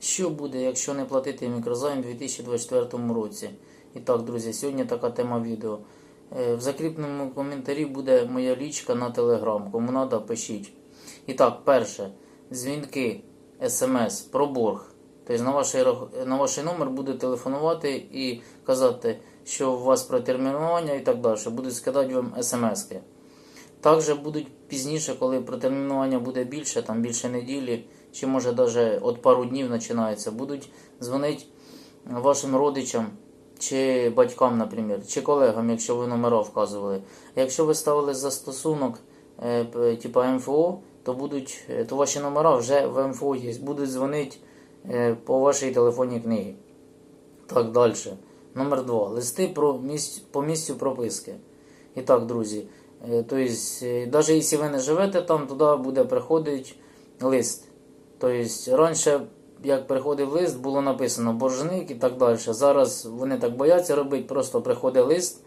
Що буде, якщо не платити мікрозайм у 2024 році? І так, друзі, сьогодні така тема відео. Е, В закріпленому коментарі буде моя лічка на телеграм. Кому надо, пишіть. І так, перше, дзвінки, смс про борг. Тобто на ваш, на ваш номер буде телефонувати і казати, що у вас протермінування і так далі. Будуть скидати вам смски. Також будуть пізніше, коли протермінування буде більше, там більше неділі, чи може навіть от пару днів починається, будуть дзвонити вашим родичам чи батькам, наприклад, чи колегам, якщо ви номера вказували. Якщо ви ставили застосунок типа МФО, то будуть е, то ваші номера вже в МФО є, будуть дзвонити е, по вашій телефонній книгі. Так, далі. Номер два. Листи про місць, по місцю прописки. І так, друзі. Тобто, навіть якщо ви не живете там, туди буде приходити лист. Тобто, раніше, як приходив лист, було написано боржник і так далі. Зараз вони так бояться робити, просто приходить лист,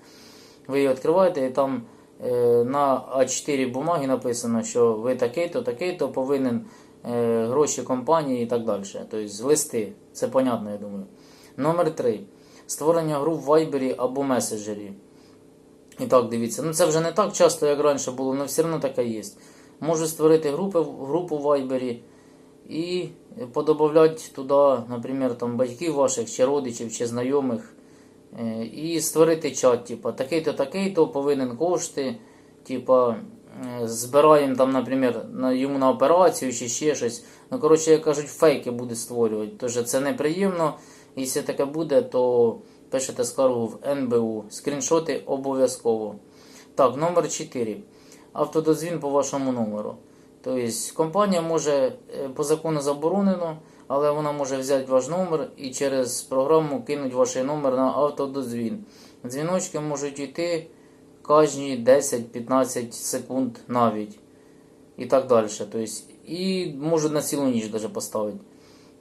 ви її відкриваєте, і там е, на А4 бумаги написано, що ви такий-то, такий-то повинен е, гроші компанії і так далі. Тобто листи, це понятно, я думаю. Номер 3. Створення груп в Viber або меседжері. І так, дивіться. Ну це вже не так часто, як раніше було, але все одно таке є. Можу створити групи, групу в Viber і подобавляти туди, наприклад, там, батьків ваших, чи родичів, чи знайомих. Е, І створити чат, типа, такий-то, такий-то повинен кошти, типа, е, збираємо там, наприклад, на, йому на операцію чи ще щось. Ну, коротше, як кажуть, фейки буде створювати. Тож це неприємно. Якщо таке буде, то пишете скаргу в НБУ. Скріншоти обов'язково. Так, номер 4. Автодозвін по вашому номеру. Тобто компанія може е, по закону заборонено, але вона може взяти ваш номер і через програму кинуть ваш номер на автодозвін. Дзвіночки можуть йти кожні 10-15 секунд навіть. І так далі. Тобто, і можуть на цілу ніч даже поставити.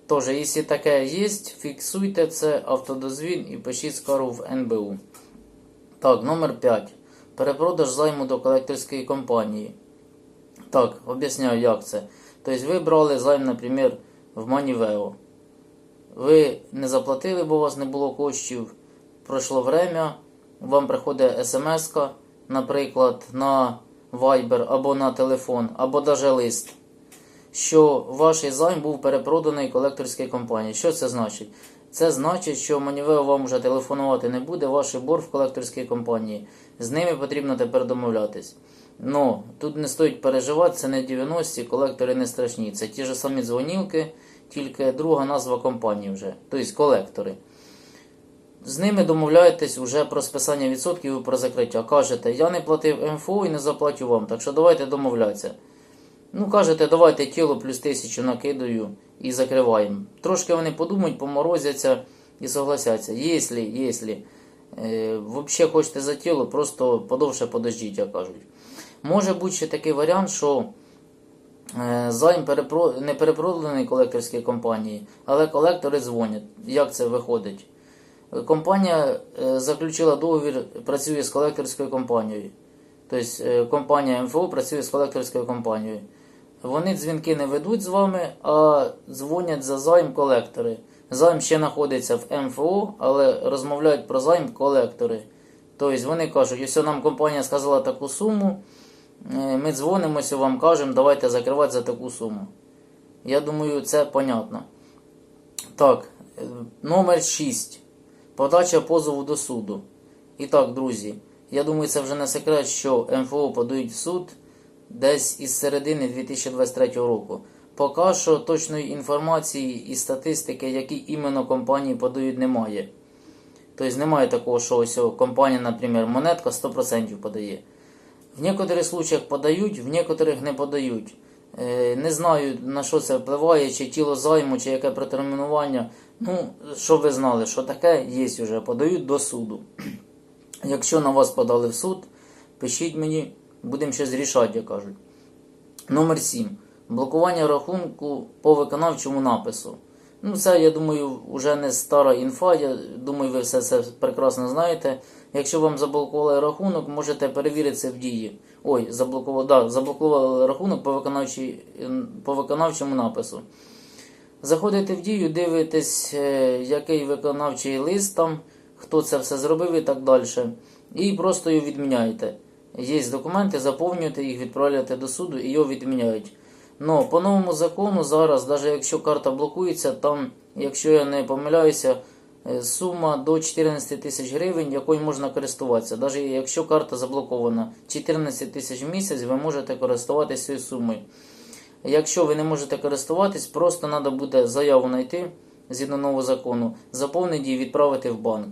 Тож, якщо таке є, фіксуйте це автодозвін і пишіть скаргу в НБУ. Так, номер 5. Перепродаж займу до колекторської компанії. Так, об'ясняю, як це. Тобто ви брали займ, наприклад, в Манівео. Ви не заплатили, бо у вас не було коштів. Пройшло время, вам приходить смс, наприклад, на Viber або на телефон, або навіть лист, що ваш займ був перепроданий колекторській компанії. Що це значить? Це значить, що Манівео вам вже телефонувати не буде, ваш борг в колекторській компанії. З ними потрібно тепер домовлятись. Ну, тут не стоїть переживати, це не 90-ті, колектори не страшні. Це ті ж самі дзвонілки, тільки друга назва компанії вже, тобто колектори. З ними домовляєтесь вже про списання відсотків і про закриття. Кажете, я не платив МФО і не заплатю вам, так що давайте домовлятися. Ну, кажете, давайте тіло плюс тисячу накидаю і закриваємо. Трошки вони подумають, поморозяться і согласяться. Якщо, якщо е, взагалі хочете за тіло, просто подовше подождіть, як кажуть. Може бути ще такий варіант, що е, займ не перепроданий колекторській компанії, але колектори дзвонять. Як це виходить? Компанія е, заключила договір, працює з колекторською компанією. Тобто е, компанія МФО працює з колекторською компанією. Вони дзвінки не ведуть з вами, а дзвонять за займ колектори. Займ ще знаходиться в МФО, але розмовляють про займ колектори. Тобто вони кажуть, якщо нам компанія сказала таку суму, ми дзвонимося, вам кажемо, давайте закривати за таку суму. Я думаю, це понятно. Так, е, номер 6. Подача позову до суду. І так, друзі, я думаю, це вже не секрет, що МФО подають в суд десь із середини 2023 року. Поки що точної інформації і статистики, які іменно компанії подають, немає. Тобто немає такого, що ось компанія, наприклад, монетка 100% подає. В некоторих случаях подають, в некоторих не подають. Е, Не знаю на що це впливає, чи тіло займу, чи яке протермінування. Ну, що ви знали, що таке є вже, подають до суду. Якщо на вас подали в суд, пишіть мені, будемо щось рішати, як кажуть. Номер 7. Блокування рахунку по виконавчому напису. Ну, це, я думаю, вже не стара інфа. Я думаю, ви все це прекрасно знаєте. Якщо вам заблокували рахунок, можете перевірити це в дії. Ой, заблокували, да, заблокували рахунок по, по виконавчому напису. Заходите в дію, дивитесь, е, який виконавчий лист там, хто це все зробив і так далі. І просто його відміняєте. Є документи, заповнюєте їх, відправляєте до суду і його відміняють. Но по новому закону зараз, навіть якщо карта блокується, там, якщо я не помиляюся, сума до 14 тисяч гривень, якою можна користуватися. Навіть якщо карта заблокована 14 тисяч в місяць, ви можете користуватися цією сумою. Якщо ви не можете користуватись, просто треба буде заяву знайти згідно нового закону, заповнити і відправити в банк.